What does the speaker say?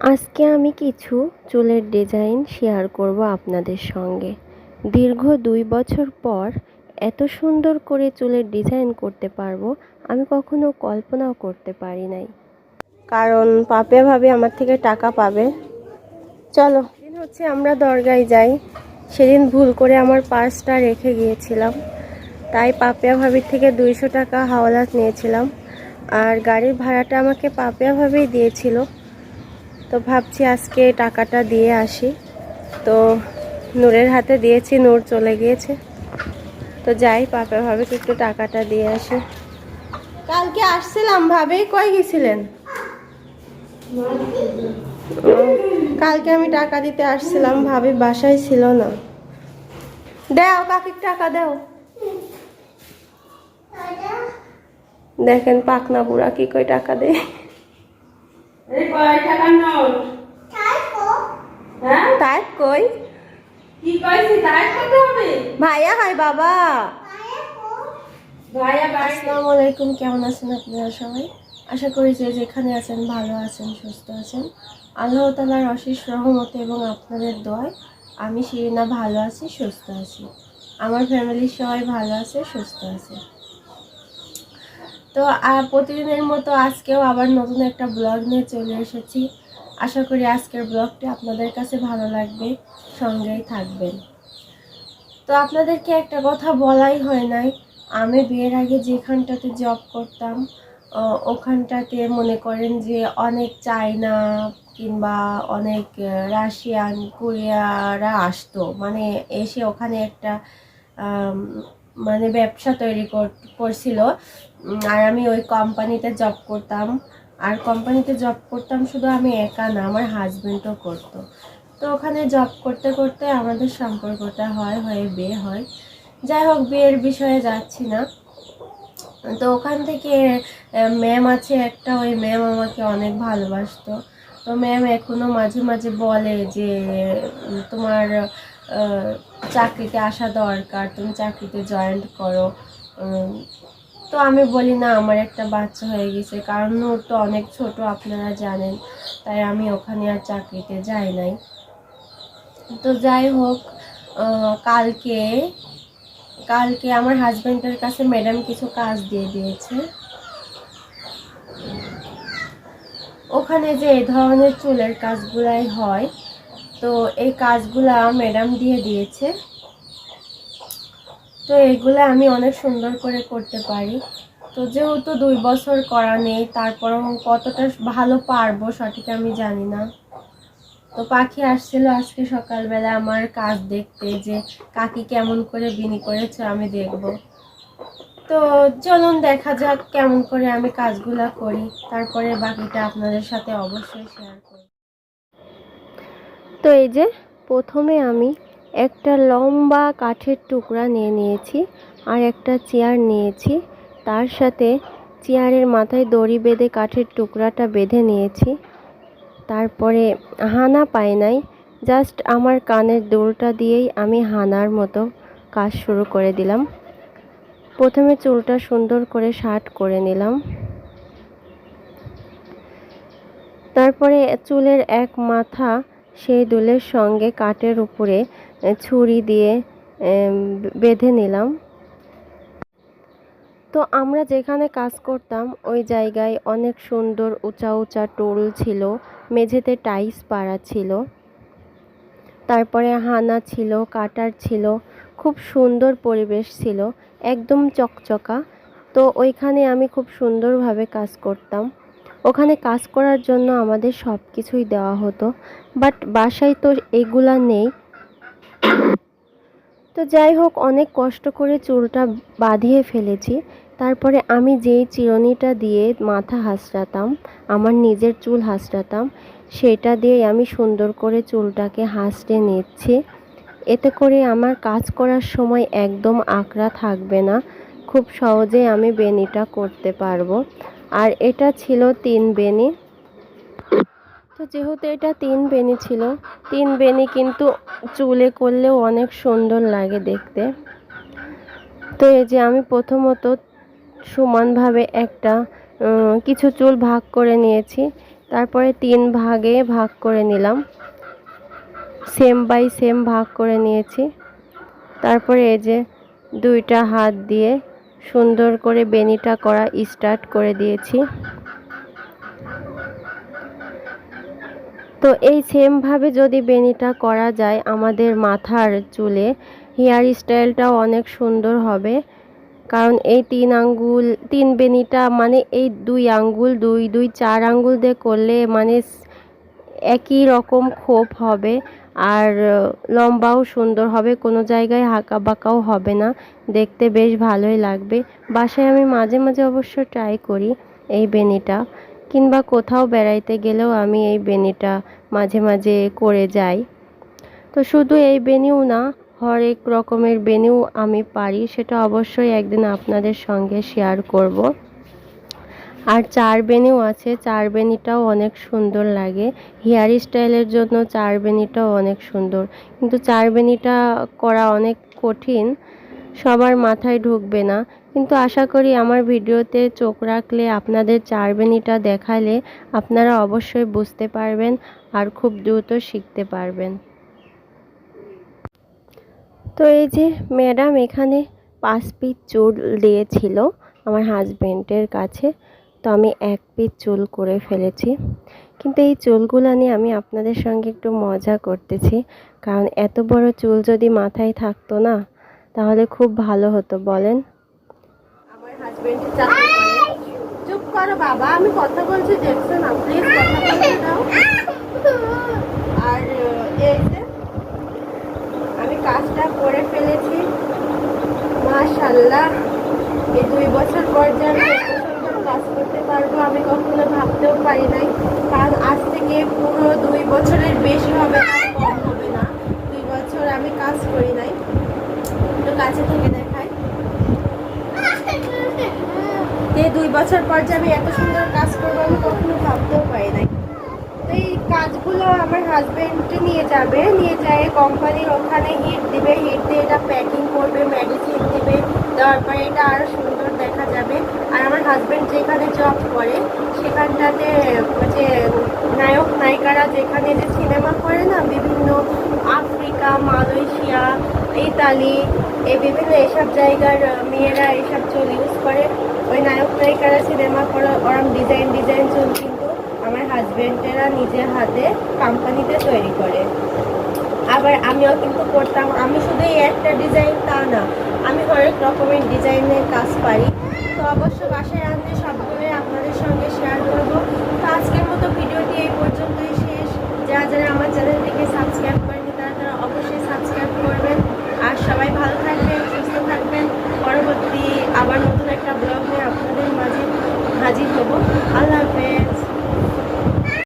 আজকে আমি কিছু চুলের ডিজাইন শেয়ার করব আপনাদের সঙ্গে। দীর্ঘ দুই বছর পর এত সুন্দর করে চুলের ডিজাইন করতে পারব, আমি কখনো কল্পনাও করতে পারি নাই। কারণ পাপিয়া ভাবে আমার থেকে টাকা পাবে। চলো দিন হচ্ছে আমরা দরগায় যাই। সেদিন ভুল করে আমার পার্সটা রেখে গিয়েছিলাম। তাই পাপিয়া ভাবির থেকে দুইশো টাকা হাওলাত নিয়েছিলাম। আর গাড়ির ভাড়াটা আমাকে পাপিয়া ভাবেই দিয়েছিল। তো ভাবছি আজকে টাকাটা দিয়ে আসি। তো নূরের হাতে দিয়েছি, নূর চলে গিয়েছে। তো যাই, পাপা ভাবে একটু টাকাটা দিয়ে আসি। কালকে আসছিলাম ভাবেই কই গেছিলেন? কালকে আমি টাকা দিতে আসছিলাম, ভাবি বাসায় ছিল না। দাও, কাকির টাকা দাও। দেখেন পাকনা বুড়া কি কই টাকা দেয়। এই কয় টাকার নোট? হ্যাঁ? তাই কই? কি কইছি তাই করতে হবে? ভাইয়া হয় বাবা। ভাইয়া বাড়ি আসসালামু আলাইকুম কেমন আছেন আপনারা সবাই? আশা করি যে যেখানে আছেন ভালো আছেন সুস্থ আছেন। আল্লাহ তালার অশেষ রহমতে এবং আপনাদের দয় আমি শিরিনা ভালো আছি সুস্থ আছি। আমার ফ্যামিলির সবাই ভালো আছে সুস্থ আছে। তো প্রতিদিনের মতো আজকেও আবার নতুন একটা ব্লগ নিয়ে চলে এসেছি। আশা করি আজকের ব্লগটি আপনাদের কাছে ভালো লাগবে, সঙ্গেই থাকবেন। তো, আপনাদেরকে একটা কথা বলাই হয় নাই, আমি বিয়ের আগে যেখানটাতে জব করতাম ওখানটাতে মনে করেন যে অনেক চায়না কিংবা অনেক রাশিয়ান, কোরিয়ারা আসতো। মানে এসে ওখানে একটা মানে ব্যবসা তৈরি কর- করছিল। আর আমি ওই কোম্পানিতে জব করতাম। আর কোম্পানিতে জব করতাম শুধু আমি একা না, আমার হাজব্যান্ডও করতো। তো ওখানে জব করতে করতে আমাদের সম্পর্কটা হয়, হয়ে বিয়ে হয়। যাই হোক, বিয়ের বিষয়ে যাচ্ছি না। তো ওখান থেকে ম্যাম আছে একটা, ওই ম্যাম আমাকে অনেক ভালোবাসতো। তো ম্যাম এখনও মাঝে মাঝে বলে যে, তোমার চাকরিতে আসা দরকার, তুমি চাকরিতে জয়েন্ট করো। তো আমি বলি, না, আমার একটা বাচ্চা হয়ে গেছে। কারণ ওর তো অনেক ছোট, আপনারা জানেন। তাই আমি ওখানে আর চাকরিতে যাই নাই। তো যাই হোক কালকে কালকে আমার হাজব্যান্ডের কাছে ম্যাডাম কিছু কাজ দিয়ে দিয়েছে। ওখানে যে এই ধরনের চুলের কাজগুলাই হয়, তো এই কাজগুলা ম্যাডাম দিয়ে দিয়েছে। তো এগুলো আমি অনেক সুন্দর করে করতে পারি। তো যেহেতু দুই বছর করা নেই, তারপরও কতটা ভালো পারব সঠিক আমি জানি না। তো পাখি আসছিল আজকে সকালবেলা আমার কাজ দেখতে, যে কাকি কেমন করে বিনি করেছে আমি দেখব। তো চলুন দেখা যাক কেমন করে আমি কাজগুলা করি। তারপরে বাকিটা আপনাদের সাথে অবশ্যই শেয়ার করি। তো এই যে, প্রথমে আমি একটা লম্বা কাঠের টুকরা নিয়ে নিয়েছি আর একটা চেয়ার নিয়েছি। তার সাথে চেয়ারের মাথায় দড়ি বেঁধে কাঠের টুকরাটা বেঁধে নিয়েছি। তারপরে হানা পায় নাই জাস্ট আমার কানের দুলটা দিয়েই আমি হানার মতো কাজ শুরু করে দিলাম। প্রথমে চুলটা সুন্দর করে শার্ট করে নিলাম। তারপরে চুলের এক মাথা সেই দুলের সঙ্গে কাঠের উপরে ছুরি দিয়ে বেঁধে নিলাম। তো আমরা যেখানে কাজ করতাম, ওই জায়গায় অনেক সুন্দর উঁচা উঁচা টোল ছিল, মেঝেতে টাইস পাড়া ছিল। তারপরে হানা ছিল, কাটার ছিল খুব সুন্দর পরিবেশ ছিল, একদম চকচকা। তো ওইখানে আমি খুব সুন্দরভাবে কাজ করতাম। ওখানে কাজ করার জন্য আমাদের সব কিছুই দেওয়া হতো, বাট বাসায় তো এগুলা নেই। তো যাই হোক, অনেক কষ্ট করে চুলটা বাঁধিয়ে ফেলেছি। তারপরে আমি যেই চিরুনিটা দিয়ে মাথা হাসড়াতাম আমার নিজের চুল হাসড়াতাম সেটা দিয়ে আমি সুন্দর করে চুলটাকে হাসড়ে নিচ্ছি। এতে করে আমার কাজ করার সময় একদম আঁকড়া থাকবে না। খুব সহজেই আমি বেনিটা করতে পারব। আর এটা ছিল তিন বেনি। তো যেহেতু এটা তিন বেনি ছিল, তিন বেনি কিন্তু চুলে করলেও অনেক সুন্দর লাগে দেখতে। তো এই যে আমি প্রথমত সমানভাবে একটা কিছু চুল ভাগ করে নিয়েছি। তারপরে তিন ভাগে ভাগ করে নিলাম। সেম বাই সেম ভাগ করে নিয়েছি। তারপরে এই যে দুইটা হাত দিয়ে সুন্দর করে বেনিটা করা স্টার্ট করে দিয়েছি। তো এই সেমভাবে যদি বেনিটা করা যায় আমাদের মাথার চুলে হেয়ার স্টাইলটাও অনেক সুন্দর হবে। কারণ এই তিন আঙ্গুল, তিন বেনিটা মানে এই দুই আঙ্গুল, দুই দুই, চার আঙ্গুল দিয়ে করলে মানে একই রকম খোপ হবে আর লম্বাও সুন্দর হবে, কোনো জায়গায় হাঁকা বাঁকাও হবে না। দেখতে বেশ ভালোই লাগবে। বাসায় আমি মাঝে মাঝে অবশ্য ট্রাই করি এই বেনিটা। কিংবা কোথাও বেড়াইতে গেলেও আমি এই বেনিটা মাঝে মাঝে করে যাই। তো শুধু এই বেনিও না, হরেক রকমের বেনিও আমি পারি। সেটা অবশ্যই একদিন আপনাদের সঙ্গে শেয়ার করব। আর চার বেনিও আছে, চার বেনিটাও অনেক সুন্দর লাগে। হেয়ার স্টাইলের জন্য চার বেনিটাও অনেক সুন্দর। কিন্তু চার বেনিটা করা অনেক কঠিন, সবার মাথায় ঢুকবে না। কিন্তু আশা করি আমার ভিডিওতে চোখ রাখলে আপনাদের চার বেনিটা দেখালে আপনারা অবশ্যই বুঝতে পারবেন আর খুব দ্রুত শিখতে পারবেন। তো এই যে ম্যাডাম এখানে পাঁচ পিস চুল দিয়েছিল আমার হাজবেন্ডের কাছে। তো আমি এক পিস চুল করে ফেলেছি। কিন্তু এই চুলগুলো নিয়ে আমি আপনাদের সঙ্গে একটু মজা করতেছি। কারণ এত বড় চুল যদি মাথায় থাকতো না, তাহলে খুব ভালো হতো, বলেন। আমার আমি কথা আর আমি কাজটা করে ফেলেছি। মাশাল্লাহ এই দুই বছর পর যে আমি কাজ করতে পারব, আমি কখনো ভাবতেও পারি নাই। কারণ আজ থেকে পুরো দুই বছরের বেশি হবে না কম হবে না। দুই বছর আমি কাজ করি নাই। একটু কাছে থেকে দেখাই। এই দুই বছর পর যে আমি এত সুন্দর কাজ করব, আমি কখনো ভাবতেও পারি নাই। তো এই কাজগুলো আমার হাজবেন্ড নিয়ে যাবে, নিয়ে যায় কোম্পানির ওখানে হিট দিবে হিট দিয়ে এটা প্যাকিং করবে মেডিসিন দিবে তারপরে এটা আরও সুন্দর দেখা যাবে। আর আমার হাজব্যান্ড যেখানে জব করে, সেখানটাতে যে নায়ক নায়িকারা যেখানে যে সিনেমা করে না, বিভিন্ন আফ্রিকা, মালয়েশিয়া, ইতালি, এই বিভিন্ন এসব জায়গার মেয়েরা এসব চুল ইউজ করে। ওই নায়ক নায়িকারা সিনেমা করে, ওরম ডিজাইন ডিজাইন চুল কিন্তু আমার হাজব্যান্ডেরা নিজের হাতে কোম্পানিতে তৈরি করে। আবার আমিও কিন্তু করতাম। আমি শুধু এই একটা ডিজাইন তা না আমি হরেক রকমের ডিজাইনের কাজ পারি। তো অবশ্য বাসায় আনলে সবগুলোই আপনাদের সঙ্গে শেয়ার করব। তো এই